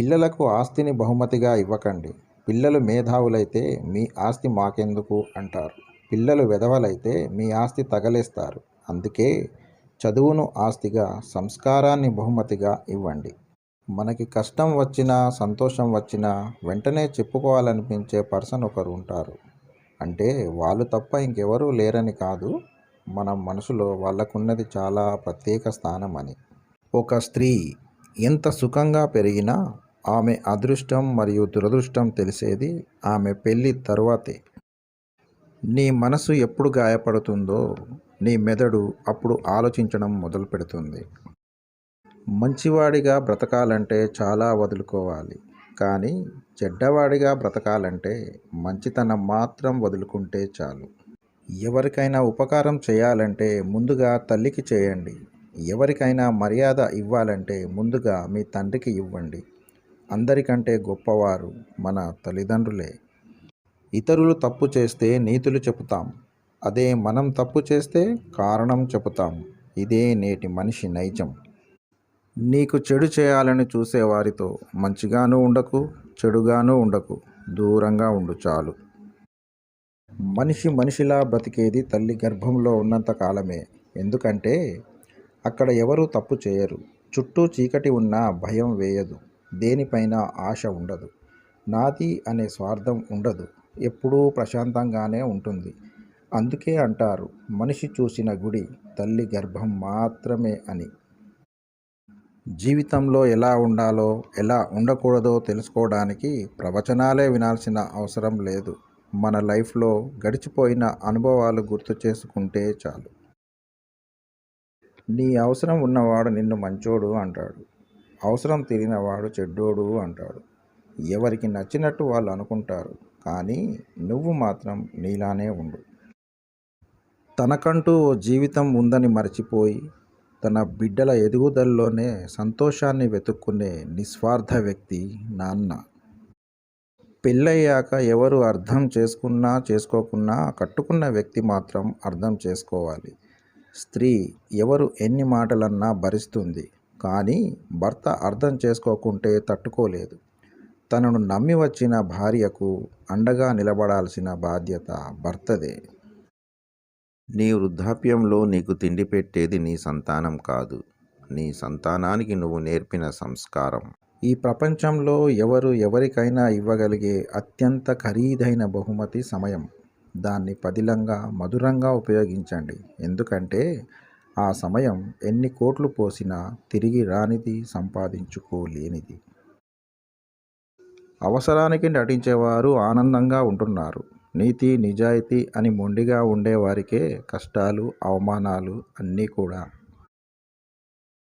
పిల్లలకు ఆస్తిని బహుమతిగా ఇవ్వకండి. పిల్లలు మేధావులైతే మీ ఆస్తి మాకెందుకు అంటారు. పిల్లలు వెధవలైతే మీ ఆస్తి తగలేస్తారు. అందుకే చదువును ఆస్తిగా సంస్కారాన్ని బహుమతిగా ఇవ్వండి. మనకి కష్టం వచ్చినా సంతోషం వచ్చినా వెంటనే చెప్పుకోవాలనిపించే పర్సన్ ఒకరు ఉంటారు. అంటే వాళ్ళు తప్ప ఇంకెవరూ లేరని కాదు మన మనసులో వాళ్ళకున్నది చాలా ప్రత్యేక స్థానం అని ఒక స్త్రీ ఎంత సుఖంగా పెరిగినా ఆమె అదృష్టం మరియు దురదృష్టం తెలిసేది ఆమె పెళ్ళి తరువాతే. నీ మనసు ఎప్పుడు గాయపడుతుందో నీ మెదడు అప్పుడు ఆలోచించడం మొదలు పెడుతుంది. మంచివాడిగా బ్రతకాలంటే చాలా వదులుకోవాలి. కానీ చెడ్డవాడిగా బ్రతకాలంటే మంచితనం మాత్రం వదులుకుంటే చాలు. ఎవరికైనా ఉపకారం చేయాలంటే ముందుగా తల్లికి చేయండి. ఎవరికైనా మర్యాద ఇవ్వాలంటే ముందుగా మీ తండ్రికి ఇవ్వండి. అందరికంటే గొప్పవారు మన తల్లిదండ్రులే. ఇతరులు తప్పు చేస్తే నీతులు చెబుతాం అదే మనం తప్పు చేస్తే కారణం చెబుతాం ఇదే నేటి మనిషి నైజం. నీకు చెడు చేయాలని చూసేవారితో మంచిగాను ఉండకు చెడుగానూ ఉండకు. దూరంగా ఉండు చాలు. మనిషి మనిషిలా బ్రతికేది తల్లి గర్భంలో ఉన్నంత కాలమే. ఎందుకంటే అక్కడ ఎవరూ తప్పు చేయరు. చుట్టూ చీకటి ఉన్నా భయం వేయదు. దేనిపైన ఆశ ఉండదు. నాది అనే స్వార్థం ఉండదు. ఎప్పుడూ ప్రశాంతంగానే ఉంటుంది. అందుకే అంటారు మనిషి చూసిన గుడి తల్లి గర్భం మాత్రమే అని. జీవితంలో ఎలా ఉండాలో ఎలా ఉండకూడదో తెలుసుకోవడానికి ప్రవచనాలే వినాల్సిన అవసరం లేదు. మన లైఫ్లో గడిచిపోయిన అనుభవాలు గుర్తు చేసుకుంటే చాలు. నీ అవసరం ఉన్నవాడు నిన్ను మంచోడు అంటాడు. అవసరం తీరినవాడు చెడ్డోడు అంటాడు. ఎవరికి నచ్చినట్టు వాళ్ళు అనుకుంటారు కానీ నువ్వు మాత్రం నీలానే ఉండు. తనకంటూ ఓ జీవితం ఉందని మర్చిపోయి తన బిడ్డల ఎదుగుదలలోనే సంతోషాన్ని వెతుక్కునే నిస్వార్థ వ్యక్తి నాన్న. పెళ్ళయ్యాక ఎవరు అర్థం చేసుకున్నా చేసుకోకున్నా కట్టుకున్న వ్యక్తి మాత్రం అర్థం చేసుకోవాలి. స్త్రీ ఎవరు ఎన్ని మాటలన్నా భరిస్తుంది కానీ భర్త అర్థం చేసుకోకుంటే తట్టుకోలేదు. తనను నమ్మి వచ్చిన భార్యకు అండగా నిలబడాల్సిన బాధ్యత భర్తదే. నీ వృద్ధాప్యంలో నీకు తిండి పెట్టేది నీ సంతానం కాదు. నీ సంతానానికి నువ్వు నేర్పిన సంస్కారం. ఈ ప్రపంచంలో ఎవరు ఎవరికైనా ఇవ్వగలిగే అత్యంత ఖరీదైన బహుమతి సమయం. దాన్ని పదిలంగా మధురంగా ఉపయోగించండి. ఎందుకంటే ఆ సమయం ఎన్ని కోట్లు పోసినా తిరిగి రానిది సంపాదించుకోలేనిది. అవసరానికి నటించేవారు ఆనందంగా ఉంటున్నారు. నీతి నిజాయితీ అని మొండిగా ఉండేవారికే కష్టాలు అవమానాలు అన్నీ కూడా.